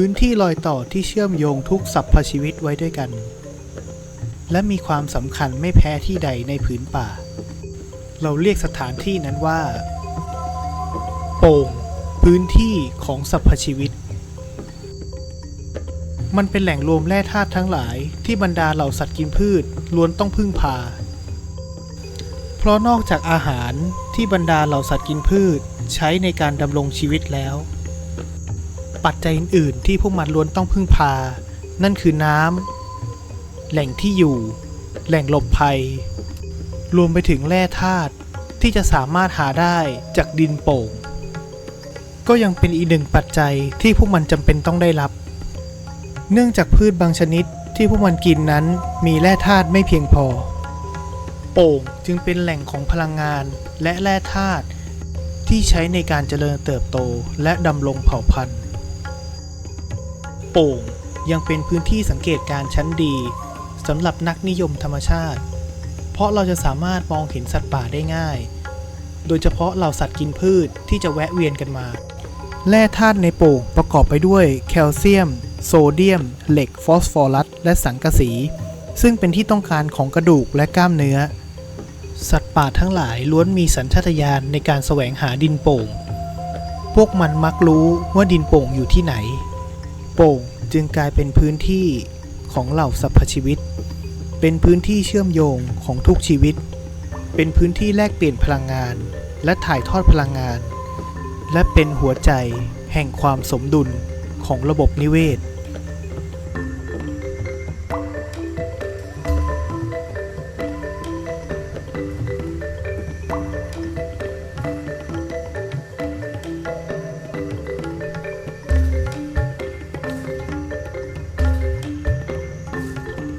พื้นที่รอยต่อที่เชื่อมโยงทุกสรรพชีวิตไว้ด้วยกัน และมีความสำคัญไม่แพ้ที่ใดในผืนป่า เราเรียกสถานที่นั้นว่า โป่ง พื้นที่ของสรรพชีวิต มันเป็นแหล่งรวมแร่ธาตุทั้งหลายที่บรรดาเหล่าสัตว์กินพืชล้วนต้องพึ่งพา เพราะนอกจากอาหารที่บรรดาเหล่าสัตว์กินพืชใช้ในการดำรงชีวิตแล้ว ปัจจัยอื่น ๆ ที่พวกมันล้วนต้องพึ่งพา นั่นคือน้ำ แหล่งที่อยู่ แหล่งหลบภัย รวมไปถึงแร่ธาตุที่จะสามารถหาได้จากดินโป่ง ก็ยังเป็นอีกหนึ่งปัจจัยที่พวกมันจำเป็นต้องได้รับ เนื่องจากพืชบางชนิดที่พวกมันกินนั้นมีแร่ธาตุไม่เพียงพอ โป่งจึงเป็นแหล่งของพลังงานและแร่ธาตุที่ใช้ในการเจริญเติบโตและดำรงเผ่าพันธุ์ โป่งยังเป็นพื้นที่สังเกตการณ์ชั้นดีสำหรับนักนิยมธรรมชาติ เพราะเราจะสามารถมองเห็นสัตว์ป่าได้ง่าย โดยเฉพาะเหล่าสัตว์กินพืชที่จะแวะเวียนกันมา แร่ธาตุในโป่งประกอบไปด้วยแคลเซียม โซเดียม เหล็ก ฟอสฟอรัส และสังกะสี ซึ่งเป็นที่ต้องการของกระดูกและกล้ามเนื้อ สัตว์ป่าทั้งหลายล้วนมีสัญชาตญาณในการแสวงหาดินโป่ง พวกมันมักรู้ว่าดินโป่งอยู่ที่ไหน โป่งจึงกลายเป็นพื้นที่ของเหล่าสรรพชีวิต เป็นพื้นที่เชื่อมโยงของทุกชีวิต เป็นพื้นที่แลกเปลี่ยนพลังงาน และถ่ายทอดพลังงาน และเป็นหัวใจแห่งความสมดุลของระบบนิเวศ